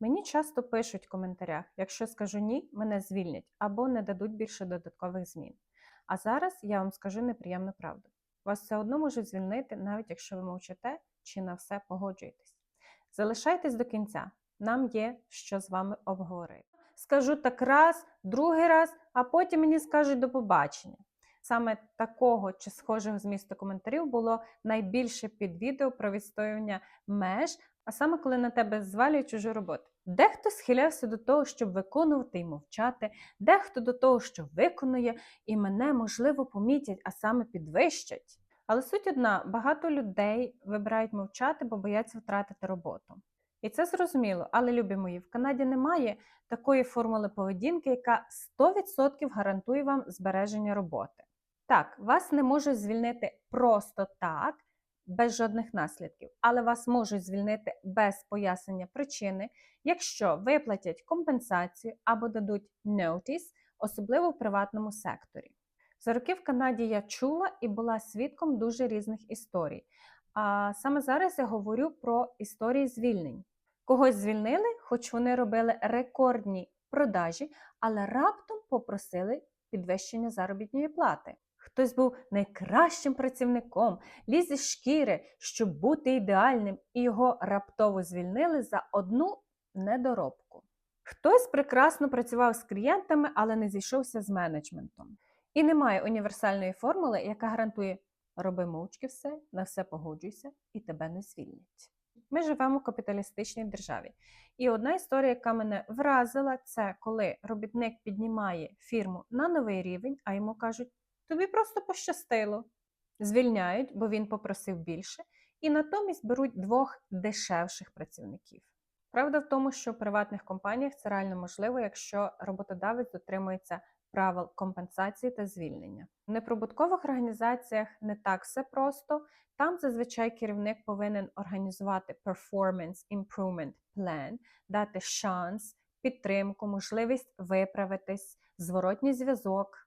Мені часто пишуть в коментарях: якщо скажу ні, мене звільнять або не дадуть більше додаткових змін. А зараз я вам скажу неприємну правду. Вас все одно можуть звільнити, навіть якщо ви мовчите чи на все погоджуєтесь. Залишайтесь до кінця, нам є що з вами обговорити. Скажу так раз, другий раз, а потім мені скажуть до побачення. Саме такого чи схожого змісту коментарів було найбільше під відео про відстоювання меж, а саме коли на тебе звалюють чужу роботу. Дехто схилявся до того, щоб виконувати і мовчати, дехто до того, що виконує, і мене, можливо, помітять, а саме підвищать. Але суть одна: багато людей вибирають мовчати, бо бояться втратити роботу. І це зрозуміло, але любі мої, в Канаді немає такої формули поведінки, яка 100% гарантує вам збереження роботи. Так, вас не можуть звільнити просто так, без жодних наслідків, але вас можуть звільнити без пояснення причини, якщо виплатять компенсацію або дадуть notice, особливо в приватному секторі. За роки в Канаді я чула і була свідком дуже різних історій. А саме зараз я говорю про історії звільнень. Когось звільнили, хоч вони робили рекордні продажі, але раптом попросили підвищення заробітної плати. Хтось був найкращим працівником, ліз із шкіри, щоб бути ідеальним, і його раптово звільнили за одну недоробку. Хтось прекрасно працював з клієнтами, але не зійшовся з менеджментом. І немає універсальної формули, яка гарантує роби мовчки все, на все погоджуйся і тебе не звільнять. Ми живемо в капіталістичній державі. І одна історія, яка мене вразила, це коли робітник піднімає фірму на новий рівень, а йому кажуть, тобі просто пощастило. Звільняють, бо він попросив більше, і натомість беруть двох дешевших працівників. Правда в тому, що в приватних компаніях це реально можливо, якщо роботодавець дотримується правил компенсації та звільнення. В неприбуткових організаціях не так все просто. Там зазвичай керівник повинен організувати performance improvement plan, дати шанс, підтримку, можливість виправитись, зворотній зв'язок.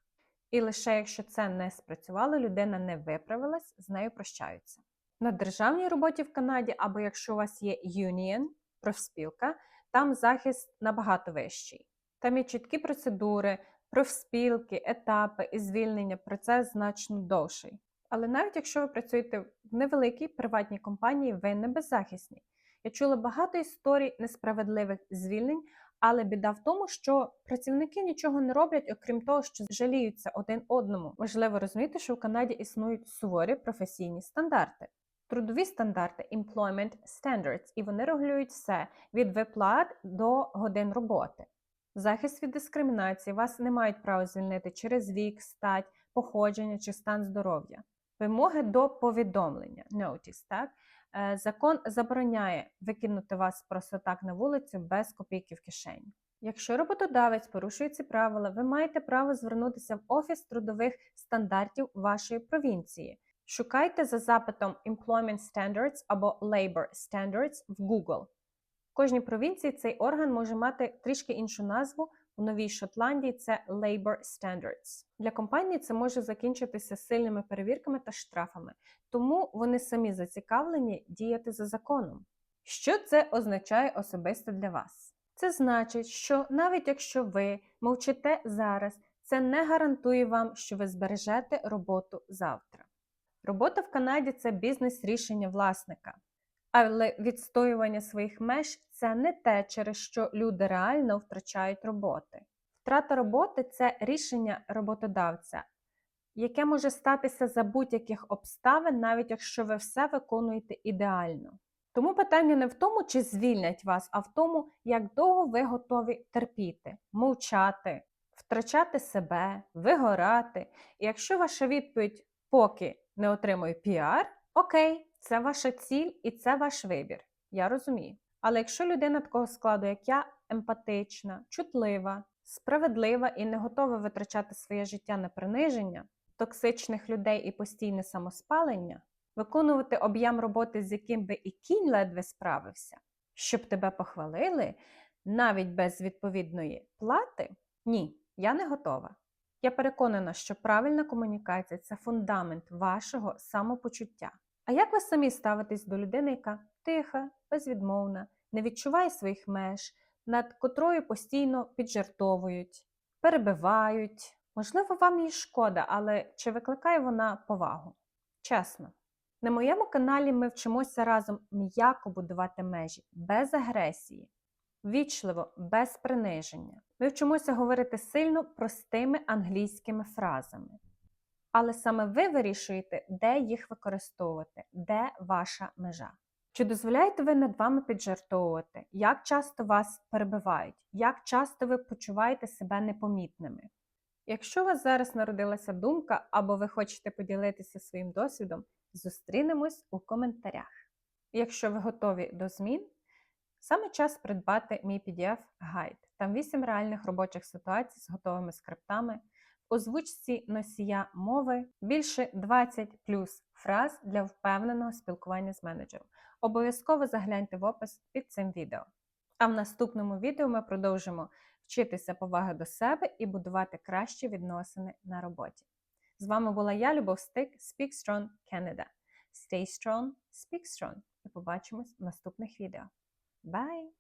І лише якщо це не спрацювало, людина не виправилась, з нею прощаються. На державній роботі в Канаді, або якщо у вас є union, профспілка, там захист набагато вищий. Там є чіткі процедури, профспілки, етапи і звільнення процес значно довший. Але навіть якщо ви працюєте в невеликій приватній компанії, ви не беззахисні. Я чула багато історій несправедливих звільнень, але біда в тому, що працівники нічого не роблять, окрім того, що жаліються один одному. Важливо розуміти, що в Канаді існують суворі професійні стандарти. Трудові стандарти Employment Standards, і вони регулюють все від виплат до годин роботи. Захист від дискримінації вас не мають права звільнити через вік, стать, походження чи стан здоров'я. Вимоги до повідомлення notice, так? Е, Закон забороняє викинути вас просто так на вулицю без копійки в кишені. Якщо роботодавець порушує ці правила, ви маєте право звернутися в офіс трудових стандартів вашої провінції. Шукайте за запитом Employment Standards або Labor Standards в Google. В кожній провінції цей орган може мати трішки іншу назву. У Новій Шотландії це Labor Standards. Для компанії це може закінчитися сильними перевірками та штрафами, тому вони самі зацікавлені діяти за законом. Що це означає особисто для вас? Це значить, що навіть якщо ви мовчите зараз, це не гарантує вам, що ви збережете роботу завтра. Робота в Канаді це бізнес-рішення власника. Але відстоювання своїх меж це не те, через що люди реально втрачають роботи. Втрата роботи це рішення роботодавця, яке може статися за будь-яких обставин, навіть якщо ви все виконуєте ідеально. Тому питання не в тому, чи звільнять вас, а в тому, як довго ви готові терпіти, мовчати, втрачати себе, вигорати. І якщо ваша відповідь поки не отримую піар, окей. Це ваша ціль і це ваш вибір. Я розумію. Але якщо людина такого складу, як я, емпатична, чутлива, справедлива і не готова витрачати своє життя на приниження, токсичних людей і постійне самоспалення, виконувати об'єм роботи, з яким би і кінь ледве справився, щоб тебе похвалили, навіть без відповідної плати, ні, я не готова. Я переконана, що правильна комунікація це фундамент вашого самопочуття. А як ви самі ставитесь до людини, яка тиха, безвідмовна, не відчуває своїх меж, над котрою постійно піджартовують, перебивають. Можливо, вам її шкода, але чи викликає вона повагу? Чесно. На моєму каналі ми вчимося разом м'яко будувати межі, без агресії, вічливо, без приниження. Ми вчимося говорити сильно простими англійськими фразами. Але саме ви вирішуєте, де їх використовувати, де ваша межа. Чи дозволяєте ви над вами піджартовувати? Як часто вас перебивають? Як часто ви почуваєте себе непомітними? Якщо у вас зараз народилася думка або ви хочете поділитися своїм досвідом, зустрінемось у коментарях. Якщо ви готові до змін, саме час придбати мій PDF-гайд. Там 8 реальних робочих ситуацій з готовими скриптами, озвучці носія мови, більше 20 плюс фраз для впевненого спілкування з менеджером. Обов'язково загляньте в опис під цим відео. А в наступному відео ми продовжимо вчитися поваги до себе і будувати кращі відносини на роботі. З вами була я, Любов Стик, Speak Strong Canada. Stay strong, speak strong. І побачимось в наступних відео. Bye!